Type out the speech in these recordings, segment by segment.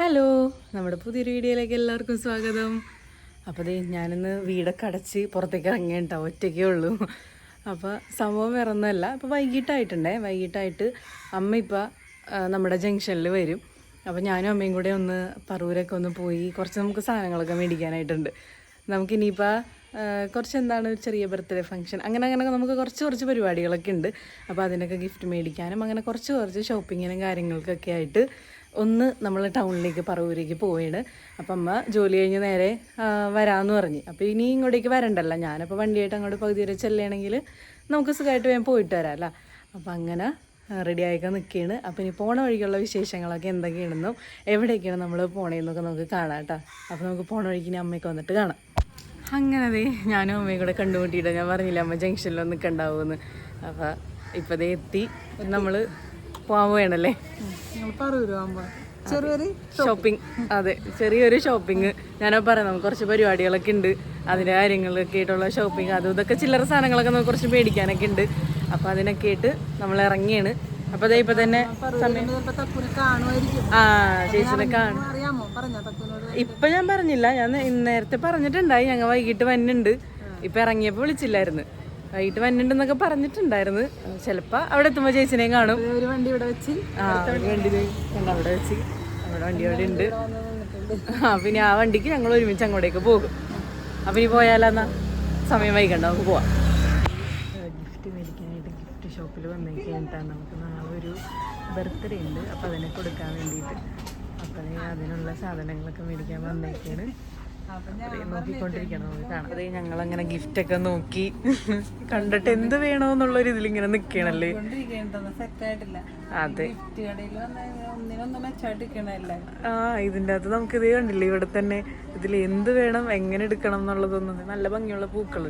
Hello നമ്മുടെ പുതിയൊരു വീഡിയോയിലേക്ക് എല്ലാവർക്കും സ്വാഗതം. അപ്പോൾ ദേ ഞാനിന്ന് വീടൊക്കെ അടച്ച് പുറത്തേക്ക് ഇറങ്ങിയിട്ടോ ഒറ്റയ്ക്കേ ഉള്ളൂ. അപ്പോൾ സംഭവം ഇറന്നല്ല അപ്പോൾ വൈകിട്ടായിട്ടുണ്ടേ വൈകിട്ടായിട്ട് അമ്മ ഇപ്പോൾ നമ്മുടെ ജംഗ്ഷനിൽ വരും. അപ്പോൾ ഞാനും അമ്മയും കൂടെ ഒന്ന് പറൂരൊക്കെ ഒന്ന് പോയി കുറച്ച് നമുക്ക് സാധനങ്ങളൊക്കെ മേടിക്കാനായിട്ടുണ്ട്. നമുക്കിനിയിപ്പോൾ കുറച്ച് എന്താണ് ഒരു ചെറിയ ബർത്ത്ഡേ ഫംഗ്ഷൻ അങ്ങനെ അങ്ങനെ നമുക്ക് കുറച്ച് കുറച്ച് പരിപാടികളൊക്കെ ഉണ്ട്. അപ്പോൾ അതിനൊക്കെ ഗിഫ്റ്റ് മേടിക്കാനും അങ്ങനെ കുറച്ച് കുറച്ച് ഷോപ്പിങ്ങിനും കാര്യങ്ങൾക്കൊക്കെ ആയിട്ട് ഒന്ന് നമ്മൾ ടൗണിലേക്ക് പറവൂരേക്ക് പോവുകയാണ് അപ്പം അമ്മ ജോലി കഴിഞ്ഞ് നേരെ വരാമെന്ന് പറഞ്ഞ്. അപ്പോൾ ഇനി ഇങ്ങോട്ടേക്ക് വരണ്ടല്ലോ. ഞാനപ്പോൾ വണ്ടിയായിട്ട് അങ്ങോട്ട് പകുതി വരെ ചെല്ലുകയാണെങ്കിൽ നമുക്ക് സുഖമായിട്ട് വേഗം പോയിട്ട് വരാമല്ലോ അപ്പം അങ്ങനെ റെഡി ആയിക്കാൻ നിൽക്കുകയാണ് അപ്പോൾ ഇനി പോണ വഴിക്കുള്ള വിശേഷങ്ങളൊക്കെ എന്തൊക്കെയാണെന്നും എവിടെയൊക്കെയാണ് നമ്മൾ പോണേന്നൊക്കെ നമുക്ക് കാണാം കേട്ടോ. അപ്പോൾ നമുക്ക് പോണ വഴിക്ക് ഇനി അമ്മയ്ക്ക് വന്നിട്ട് കാണാം. അങ്ങനെ അതെ ഞാനും അമ്മയും കൂടെ കണ്ടുമുട്ടിയിട്ട് ഞാൻ പറഞ്ഞില്ല അമ്മ ജംഗ്ഷനിലൊന്നും നിൽക്കണ്ടാവുമെന്ന് അപ്പോൾ ഇപ്പോൾ ദേ എത്തി. നമ്മൾ പറയൂരുമ്പോ ചെറിയൊരു ഷോപ്പിംഗ് അതെ ചെറിയൊരു ഷോപ്പിംഗ് ഞാനോ പറയാം നമുക്ക് കുറച്ച് പരിപാടികളൊക്കെ ഉണ്ട്. അതിന്റെ കാര്യങ്ങളൊക്കെ ആയിട്ടുള്ള ഷോപ്പിംഗ് അതും ഇതൊക്കെ ചില്ലറ സാധനങ്ങളൊക്കെ നമുക്ക് കുറച്ച് മേടിക്കാനൊക്കെ ഉണ്ട്. അപ്പോൾ അതിനൊക്കെ ആയിട്ട് നമ്മൾ ഇറങ്ങിയാണ്. അപ്പൊ ഇപ്പൊ ഇപ്പം തന്നെ ആ ചേച്ചിനെ കാണും. ഇപ്പൊ ഞാൻ പറഞ്ഞില്ല ഞാൻ നേരത്തെ പറഞ്ഞിട്ടുണ്ടായി. ഞങ്ങൾ വൈകിട്ട് വന്നിട്ടുണ്ട്. ഇപ്പൊ ഇറങ്ങിയപ്പോ വിളിച്ചില്ലായിരുന്നു. വൈകിട്ട് വന്നിട്ടുണ്ടെന്നൊക്കെ പറഞ്ഞിട്ടുണ്ടായിരുന്നു. ചിലപ്പോ അവിടെ എത്തുമ്പോ ചേച്ചിനെയും കാണും. ഒരു വണ്ടി ഇവിടെ വെച്ച്. ആ വണ്ടി അവിടെ വെച്ച്. അവിടെ വണ്ടി അവിടെ ഉണ്ട്. ആ പിന്നെ ആ വണ്ടിക്ക് ഞങ്ങൾ ഒരുമിച്ച് അങ്ങോട്ടേക്ക് പോകും. അപ്പൊ ഇനി പോയാലെന്നാ സമയം വൈകണ്ട നമുക്ക് പോവാം. ഗിഫ്റ്റ് മേടിക്കാനായിട്ട് ഗിഫ്റ്റ് ഷോപ്പിൽ വന്നേക്കാണ് നമുക്ക് നാളെ ഒരു ബർത്ത്ഡേ ഉണ്ട്. അപ്പോൾ അതിനെ കൊടുക്കാൻ വേണ്ടിയിട്ട്. അപ്പോൾ അതിനുള്ള സാധനങ്ങളൊക്കെ മേടിക്കാൻ വന്നേക്കാണ്. നോക്കിക്കൊണ്ടിരിക്കണം നമുക്ക് കാണാം. അതേ ഞങ്ങളങ്ങനെ ഗിഫ്റ്റൊക്കെ നോക്കി കണ്ടിട്ട് എന്ത് വേണോന്നുള്ളൊരു ഇതിലിങ്ങനെ നിക്കണല്ലേ? അതെ. ഗിഫ്റ്റ് ആ ഇതിന്റെ അകത്ത് നമുക്ക് ഇതേ കണ്ടില്ലേ ഇവിടെ തന്നെ ഇതിൽ എന്ത് വേണം എങ്ങനെ എടുക്കണം എന്നുള്ളതൊന്നും നല്ല ഭംഗിയുള്ള പൂക്കൾ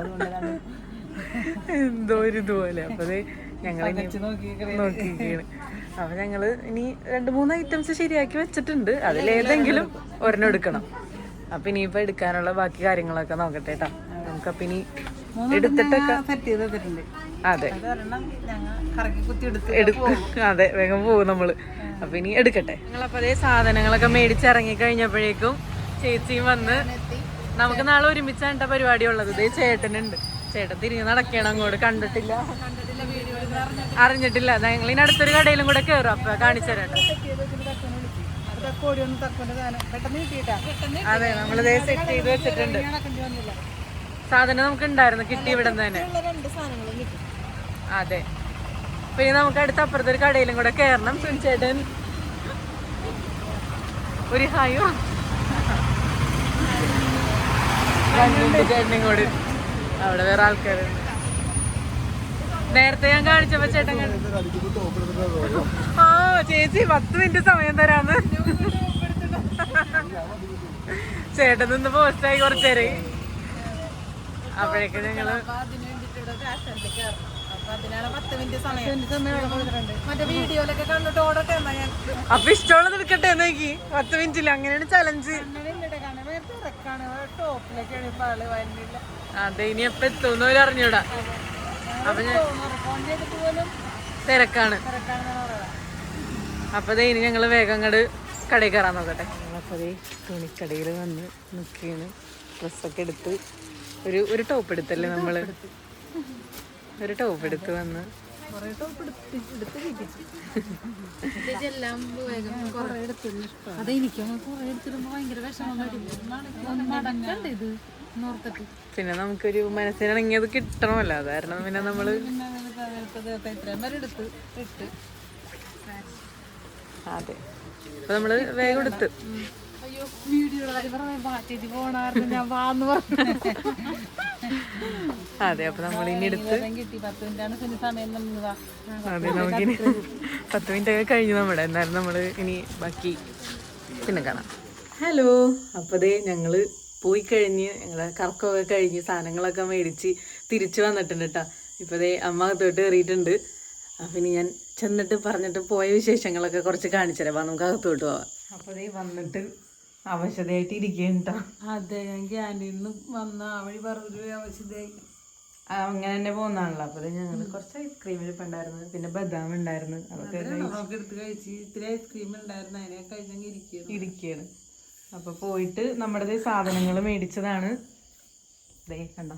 അതുകൊണ്ടാണ് എന്തോ ഒരു ഇതുപോലെ. അപ്പൊ ഞങ്ങൾ നോക്കിയിരിക്കുകയാണ്. അപ്പൊ ഞങ്ങൾ ഇനി രണ്ട് മൂന്ന് ഐറ്റംസ് ശരിയാക്കി വെച്ചിട്ടുണ്ട്. അതിലേതെങ്കിലും ഒരെണ്ണം എടുക്കണം. അപ്പൊ ഇനിയിപ്പോ എടുക്കാനുള്ള ബാക്കി കാര്യങ്ങളൊക്കെ നോക്കട്ടെ കേട്ടോ. നമുക്കപ്പൊ ഇനി എടുത്തിട്ടൊക്കെ അതെ. അത് വേഗം പോകും നമ്മൾ. അപ്പൊ ഇനി എടുക്കട്ടെ. ഞങ്ങളപ്പോ അതേ സാധനങ്ങളൊക്കെ മേടിച്ചിറങ്ങി കഴിഞ്ഞപ്പോഴേക്കും ചേച്ചിയും വന്ന് നമുക്ക് നാളെ ഒരുമിച്ചാണ് ട്ടോ പരിപാടി ഉള്ളത്. ഇതേ ചേട്ടനുണ്ട്. ചേട്ടൻ തിരിഞ്ഞ് നടക്കണം അങ്ങോട്ട് കണ്ടിട്ടില്ല. അറിഞ്ഞിട്ടില്ല. ഞങ്ങൾ ഇനി അടുത്തൊരു കടയിലും കൂടെ കയറും അപ്പൊ കാണിച്ചു അതെ നമ്മളിതേ സെറ്റ് ചെയ്ത് വെച്ചിട്ടുണ്ട്. സാധനം നമുക്ക് ഉണ്ടായിരുന്നു കിട്ടി ഇവിടെ തന്നെ. അതെ. അപ്പൊ ഇനി അതെ നമുക്ക് അടുത്ത അപ്പുറത്തെ ഒരു കടയിലും കൂടെ കയറണം ചേട്ടൻ. ഒരു ഹായോ ചേട്ടനും കൂടി അവിടെ വേറെ ആൾക്കാരുണ്ട്. നേരത്തെ ഞാൻ കാണിച്ചപ്പോ ചേട്ടൻ ആ ചേച്ചി പത്ത് മിനിറ്റ് സമയം തരാന്ന്. ചേട്ടൻ നിന്ന് പോസ്റ്റായി കുറച്ചേരെ അപ്പോഴേക്ക് ഞങ്ങൾ അപ്പൊ ഇഷ്ടമുള്ളത് എടുക്കട്ടെ നോക്കി. പത്ത് മിനിറ്റിൽ അങ്ങനെയാണ് ചലഞ്ച് അതെ ഇനി എപ്പോ എത്തുന്ന തിരക്കാണ്. അപ്പൊ ഇനി ഞങ്ങൾ വേഗം അങ്ങോട്ട് കടയിൽ കയറാൻ നോക്കട്ടെ. ദേ തുണിക്കടയിൽ വന്ന് നിൽക്കുകയാണ് ഡ്രസ്സൊക്കെ എടുത്ത് ഒരു ഒരു ടോപ്പ് എടുത്തല്ലേ നമ്മൾ? ഒരു ടോപ്പ് എടുത്ത് വന്ന്. കൊറേ ടോപ്പ് എടുത്ത് എടുത്ത് കിട്ടിച്ചു അത് എനിക്ക് കുറെ എടുത്തിടുമ്പോ ഭയങ്കര വിഷമം പിന്നെ നമുക്കൊരു മനസ്സിനിണങ്ങിയത് കിട്ടണമല്ലോ. അത് കാരണം പിന്നെ നമ്മൾ അതെ. അപ്പൊ നമ്മൾ വേഗം എടുത്ത്. അതെ അപ്പൊ നമ്മൾ ഇനി എടുത്ത് അതെ നമുക്കിനി പത്ത് മിനിറ്റ് ഒക്കെ കഴിഞ്ഞു നമ്മുടെ. എന്നാലും നമ്മൾ ഇനി ബാക്കി പിന്നെ കാണാം. ഹലോ. അപ്പതേ ഞങ്ങൾ പോയി കഴിഞ്ഞ് ഞങ്ങളെ കറക്കമൊക്കെ കഴിഞ്ഞ് സാധനങ്ങളൊക്കെ മേടിച്ച് തിരിച്ചു വന്നിട്ടുണ്ട് കേട്ടോ ഇപ്പോൾ ദേ അമ്മ അകത്തോട്ട് കയറിയിട്ടുണ്ട്. അപ്പം ഇനി ഞാൻ ചെന്നിട്ട് പറഞ്ഞിട്ട് പോയ വിശേഷങ്ങളൊക്കെ കുറച്ച് കാണിച്ചു തരാം നമുക്ക് അകത്തോട്ട് പോവാം. അപ്പോൾ ദേ വന്നിട്ട് അവശതയായിട്ട് ഇരിക്കുകയാണ് കേട്ടോ അതെ ഞാൻ ക്യാന്റീനിൽ നിന്ന് വന്ന അവഴി പറഞ്ഞൊരു അവശതയായി. അങ്ങനെ തന്നെ പോകുന്നതാണല്ലോ അപ്പോൾ ഞങ്ങൾ കുറച്ച് ഐസ്ക്രീം ഇരിപ്പുണ്ടായിരുന്നു പിന്നെ ബദാം ഉണ്ടായിരുന്നു. അതൊക്കെ കഴിച്ച് ഇത്തിരി ഐസ്ക്രീം ഉണ്ടായിരുന്നു അതിനെ കഴിച്ചെങ്കിൽ ഇരിക്കുകയാണ്. ഇരിക്കുകയാണ്. അപ്പൊ പോയിട്ട് നമ്മുടെ സാധനങ്ങൾ മേടിച്ചതാണ്. ദേ കണ്ട?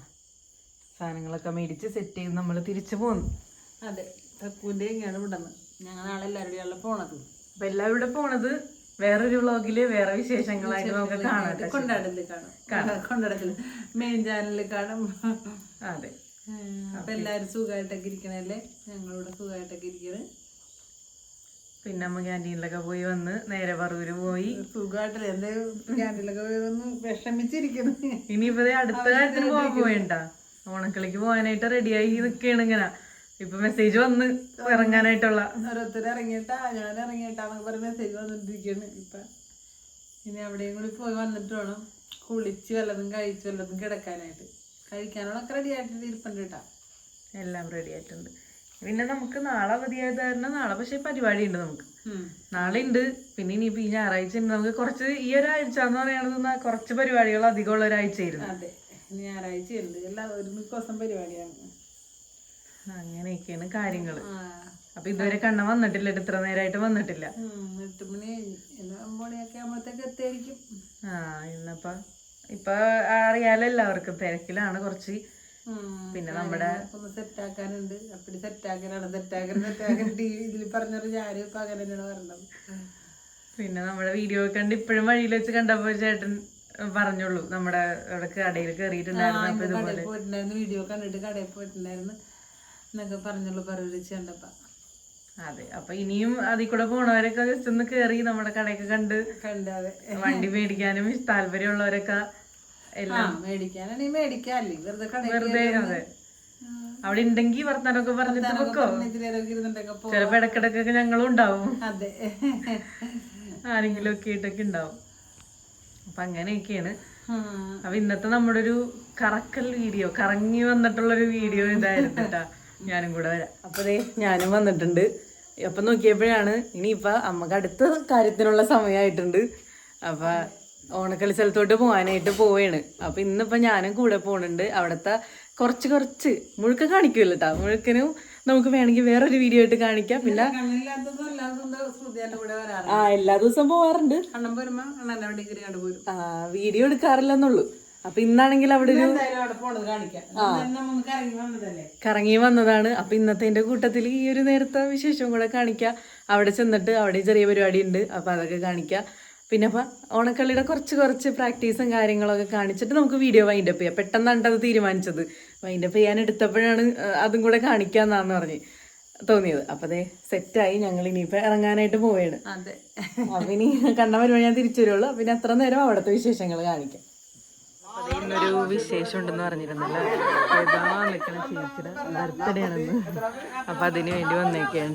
സാധനങ്ങളൊക്കെ മേടിച്ച് സെറ്റ് ചെയ്ത് നമ്മൾ തിരിച്ചു പോന്നു. അതെ തക്കൂന്റെ എങ്ങനെയാണ് വിടുന്നത് ഞങ്ങൾ നാളെ എല്ലാവരുടെയും പോണത്. അപ്പൊ എല്ലാവരും ഇവിടെ പോണത് വേറൊരു വ്ളോഗിൽ വേറെ വിശേഷങ്ങളായിട്ട് നമുക്ക് കാണാം കൊണ്ടാടൽ കാണാം. കൊണ്ടാടൽ മെയിൻ ചാനലിൽ കാണാം. അതെ. അപ്പൊ എല്ലാരും സുഖമായിട്ടൊക്കെ ഇരിക്കണല്ലേ? ഞങ്ങളിവിടെ സുഖമായിട്ടൊക്കെ ഇരിക്കണ്. പിന്നെ നമ്മ ക്യാന്റീനിലൊക്കെ പോയി വന്ന് നേരെ പറവൂര് പോയി. സുഖമായിട്ടില്ല എന്റെ ക്യാന്റീനിലൊക്കെ ഒന്ന് വിഷമിച്ചിരിക്കുന്നു. ഇനിയിപ്പോ അടുത്ത കാര്യത്തിന് പോകാൻ ഓണക്കളിക്ക് പോകാനായിട്ട് റെഡിയായി നിൽക്കുകയാണ് ഇങ്ങനെ. ഇപ്പൊ മെസ്സേജ് വന്ന് ഇറങ്ങാനായിട്ടുള്ള. ഓരോരുത്തർ ഇറങ്ങിയിട്ടാ ഞാൻ ഇറങ്ങിയിട്ടാന്നൊക്കെ പറഞ്ഞ് മെസ്സേജ് വന്നിട്ടിരിക്കുകയാണ് ഇപ്പൊ ഇനി അവിടെയും കൂടി പോയി വന്നിട്ട് വേണം കുളിച്ച് വല്ലതും കഴിച്ച് വല്ലതും കിടക്കാനായിട്ട്. കഴിക്കാനുള്ളൊക്കെ റെഡി ആയിട്ട് ഇരിപ്പുണ്ട് കേട്ടാ. എല്ലാം റെഡി ആയിട്ടുണ്ട്. പിന്നെ നമുക്ക് നാളെ അവധിയായത് കാരണം നാളെ പക്ഷെ പരിപാടി ഉണ്ട് നമുക്ക് നാളെ ഉണ്ട് പിന്നെ ഇനിയിപ്പോ ഈ ഞായറാഴ്ച ഉണ്ട് നമുക്ക് കുറച്ച് ഈ ഒരാഴ്ച എന്ന് പറയുന്നത് കുറച്ച് പരിപാടികൾ അധികമുള്ള ഒരാഴ്ചയായിരുന്നു അതെ. ഞായറാഴ്ച ഉണ്ട് എല്ലാ ഒരു ദിവസം പരിപാടിയാണ്. അങ്ങനെയൊക്കെയാണ് കാര്യങ്ങൾ അപ്പൊ ഇതുവരെ കണ്ണ വന്നിട്ടില്ല. ഇത്ര നേരമായിട്ട് വന്നിട്ടില്ല. ഉം, എട്ട് മണി എല്ലാ മണിയൊക്കെ ആകുമ്പോഴത്തേക്ക് എത്തിയായിരിക്കും. ആ ഇന്നപ്പ ഇപ്പൊ അറിയാലോ എല്ലാവർക്കും തിരക്കിലാണ് കുറച്ച് പിന്നെ നമ്മുടെ ഒന്ന് സെറ്റ് ആക്കാനുണ്ട് അപ്പടി സെറ്റ് ആക്കാനാണ് സെറ്റ് ആക്കാൻ സെറ്റ് ആക്കാൻ ടി ഇതിൽ പറഞ്ഞൊരു ഞാനും ഇപ്പൊ അങ്ങനെ തന്നെയാണ് പറഞ്ഞത്. പിന്നെ നമ്മുടെ വീഡിയോ കണ്ട് ഇപ്പോഴും വഴിയിൽ വെച്ച് കണ്ടപ്പോ ചേട്ടൻ പറഞ്ഞോളൂ നമ്മുടെ അവിടെ കടയിൽ കയറിയിട്ടുണ്ടായിരുന്നു അപ്പൊ ഇതുപോലെ പോയിട്ടുണ്ടായിരുന്നു. വീഡിയോ കണ്ടിട്ട് കടയിൽ പോയിട്ടുണ്ടായിരുന്നു എന്നൊക്കെ പറഞ്ഞുള്ളൂ പറഞ്ഞു കണ്ടപ്പ അതെ അപ്പൊ ഇനിയും അതിൽ കൂടെ പോണവരൊക്കെ ജസ്റ്റ് ഒന്ന് കേറി നമ്മുടെ കടയൊക്കെ കണ്ട് കണ്ടാതെ വണ്ടി മേടിക്കാനും താല്പര്യമുള്ളവരൊക്കെ എല്ലാം മേടിക്കാനാണെങ്കിൽ മേടിക്കാല്ലേ വെറുതെ കടയിൽ വെറുതെ അതെ. അവിടെ ഉണ്ടെങ്കിൽ വർത്താനൊക്കെ പറഞ്ഞിട്ട് പൊക്കോ? ചിലപ്പോ ഇടക്കിടക്കൊക്കെ ഞങ്ങളും ഉണ്ടാവും. അതെ. ആരെങ്കിലും ഒക്കെ ആയിട്ടൊക്കെ ഉണ്ടാവും. അപ്പൊ അങ്ങനെയൊക്കെയാണ്. അപ്പൊ ഇന്നത്തെ നമ്മുടെ ഒരു കറക്കൽ വീഡിയോ കറങ്ങി വന്നിട്ടുള്ള ഒരു വീഡിയോ ഇതായിരുന്നു കേട്ടാ. ഞാനും കൂടെ വരാം. അപ്പൊ ഞാനും വന്നിട്ടുണ്ട്. അപ്പൊ നോക്കിയപ്പോഴാണ് ഇനിയിപ്പൊ അമ്മയ്ക്ക് അടുത്ത കാര്യത്തിനുള്ള സമയമായിട്ടുണ്ട് അപ്പൊ ഓണക്കളി സ്ഥലത്തോട്ട് പോകാനായിട്ട് പോവാണ്. അപ്പൊ ഇന്നിപ്പോ ഞാനും കൂടെ പോണുണ്ട്. അവിടുത്തെ കുറച്ച് കുറച്ച് മുഴുക്ക കാണിക്കുമല്ലോ കേട്ടാ മുഴുക്കനും നമുക്ക് വേണമെങ്കിൽ വേറൊരു വീഡിയോ ആയിട്ട് കാണിക്കാം. പിന്നെ ആ എല്ലാ ദിവസവും പോവാറുണ്ട്. ആ വീഡിയോ എടുക്കാറില്ലെന്നുള്ളൂ. അപ്പൊ ഇന്നാണെങ്കിൽ അവിടെ ഒരു കറങ്ങി വന്നതാണ്. അപ്പൊ ഇന്നത്തെ എന്റെ കൂട്ടത്തിൽ ഈ ഒരു നേരത്തെ വിശേഷം കൂടെ കാണിക്കാം. അവിടെ ചെന്നിട്ട് അവിടെ ചെറിയ പരിപാടി ഉണ്ട് അപ്പൊ അതൊക്കെ കാണിക്കാം. പിന്നെ അപ്പൊ ഓണക്കളിയുടെ കുറച്ച് കുറച്ച് പ്രാക്ടീസും കാര്യങ്ങളൊക്കെ കാണിച്ചിട്ട് നമുക്ക് വീഡിയോ വൈൻഡപ്പ് ചെയ്യാം. പെട്ടെന്നാണ് അത് തീരുമാനിച്ചത്. വൈൻഡപ്പ് ചെയ്യാൻ എടുത്തപ്പോഴാണ് അതും കൂടെ കാണിക്കാന്നാന്ന് പറഞ്ഞ് തോന്നിയത്. അപ്പൊ അതെ സെറ്റായി ഞങ്ങൾ ഇനിയിപ്പോ ഇറങ്ങാനായിട്ട് പോവുകയാണ് അതെ. അപ്പൊ ഇനി കണ്ണ വരുമ്പോൾ ഞാൻ തിരിച്ചു വരുള്ളൂ. പിന്നെ അത്ര നേരം അവിടുത്തെ വിശേഷങ്ങൾ കാണിക്കാം. ഇന്നൊരു വിശേഷം ഉണ്ടെന്ന് പറഞ്ഞിരുന്നല്ലോ. ഏതാ നിൽക്കണ ചേച്ചിയുടെ ബർത്ത്ഡേ ആണെന്ന്. അപ്പൊ അതിന് വേണ്ടി വന്നേക്കാണ്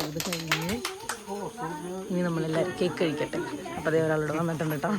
കേക്ക് കഴിക്കട്ടെ. അപ്പൊ അതേ ഒരാളോട് വന്നിട്ടുണ്ട് കേട്ടോ